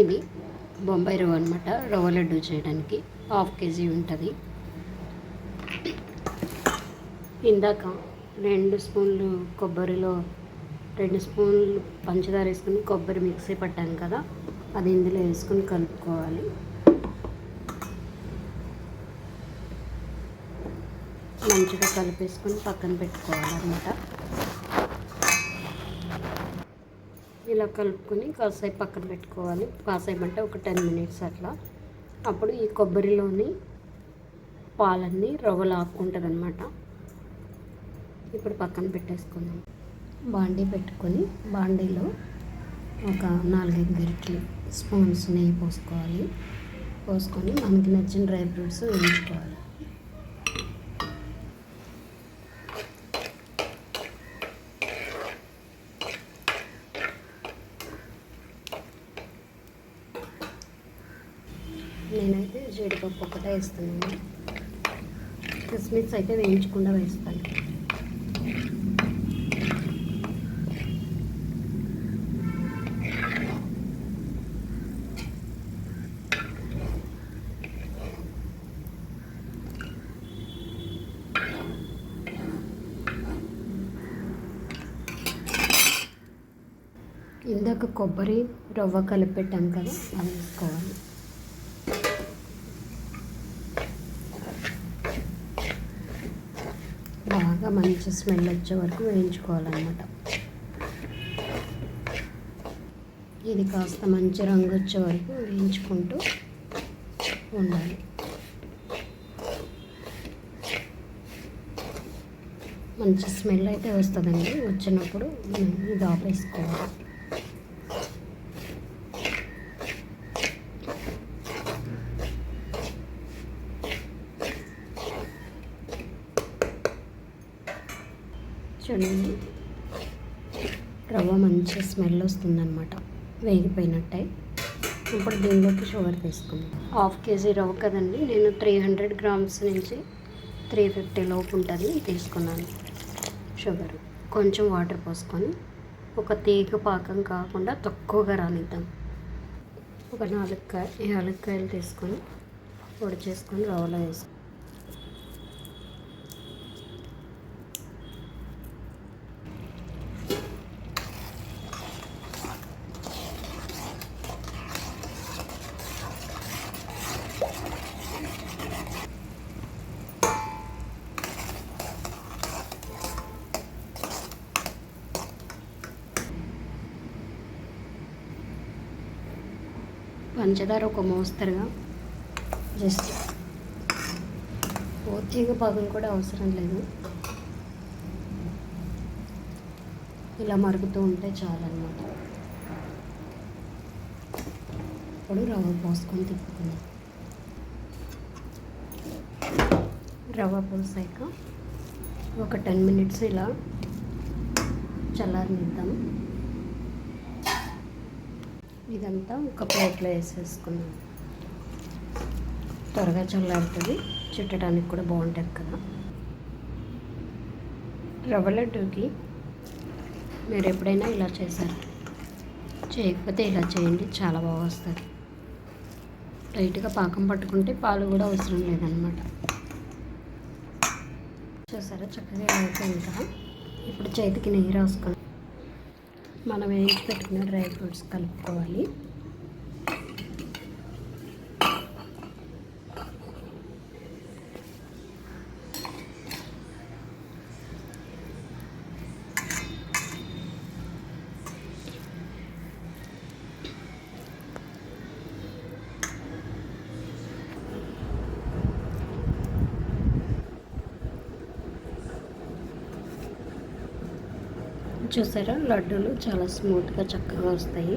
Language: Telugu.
ఇది బొంబాయి రవ్వ అనమాట రవ్వ లడ్డు చేయడానికి హాఫ్ కేజీ ఉంటుంది. ఇందాక రెండు స్పూన్లు కొబ్బరిలో రెండు స్పూన్లు పంచదార వేసుకుని కొబ్బరి మిక్సీ పట్టాను కదా అది ఇందులో వేసుకుని కలుపుకోవాలి. మంచిగా కలిపేసుకొని పక్కన పెట్టుకోవాలన్నమాట. ఇలా కలుపుకొని కాసేపు పక్కన పెట్టుకోవాలి. కాసేపు అంటే ఒక టెన్ మినిట్స్ అట్లా. అప్పుడు ఈ కొబ్బరిలోని పాలన్నీ రవ్వలు ఆపుకుంటుంది అనమాట ఇప్పుడు పక్కన పెట్టేసుకుందాం. బాండీ పెట్టుకొని బాండీలో ఒక నాలుగైదు గరిటెలు స్పూన్స్ నెయ్యి పోసుకోవాలి. పోసుకొని మనకి నచ్చిన డ్రై ఫ్రూట్స్ వేయించుకోవాలి. నేనైతే జీడిపప్పు ఒకటే వేస్తున్నాను. కిస్మిస్ అయితే వేయించకుండా వేస్తాను. ఇందాక కొబ్బరి రవ్వ కలిపి పెట్టాం కదా అది వేసుకోవాలి. బాగా మంచి స్మెల్ వచ్చే వరకు వేయించుకోవాలన్నమాట. ఇది కాస్త మంచి రంగు వచ్చే వరకు వేయించుకుంటూ ఉండాలి. మంచి స్మెల్ అయితే వస్తుందండి వచ్చినప్పుడు ఇది ఆపేసుకోవాలి. చూడండి. రవ్వ మంచి స్మెల్ వస్తుందన్నమాట. వేగిపోయినట్టే ఇప్పుడు దీనిలోకి షుగర్ తీసుకుందాం. హాఫ్ కేజీ రవ్వ కదండి. నేను త్రీ హండ్రెడ్ గ్రామ్స్ నుంచి త్రీ ఫిఫ్టీ లోపు ఉంటుంది. తీసుకున్నాను షుగర్. కొంచెం వాటర్ పోసుకొని ఒక తీగ పాకం కాకుండా తక్కువగా రానిద్దాం. ఒక నాలుగు కాయ యాలక్కాయలు తీసుకొని పొడి చేసుకొని రవ్వలో వేసుకొని పంచదార ఒక మోస్తరుగా జస్ట్ పూర్తిగా పాకం కూడా అవసరం లేదు. ఇలా మరుగుతూ ఉంటే చాలన్నమాట. ఇప్పుడు రవ్వ పోసుకొని తిప్పుకుందాం. రవ్వ పోసాక ఒక టెన్ మినిట్స్ ఇలా చల్లారనిద్దాం. ఇదంతా ఒక ప్లేట్లో వేసేసుకున్నాం త్వరగా చల్లారుతుంది. చుట్టడానికి కూడా బాగుంటుంది కదా. రవ్వ లడ్డూకి మీరు ఎప్పుడైనా ఇలా చేశారు. చేయకపోతే ఇలా చేయండి చాలా బాగా వస్తుంది. లైట్గా పాకం పట్టుకుంటే పాలు కూడా అవసరం లేదనమాట చూసారా? చక్కగా అయిపోయింది? కదా ఇప్పుడు చేతికి నెయ్యి రాసుకున్నాం. మనం వేయించి పెట్టుకున్న డ్రై ఫ్రూట్స్ కలుపుకోవాలి. చూసారా? లడ్డూలు చాలా స్మూత్గా చక్కగా వస్తాయి.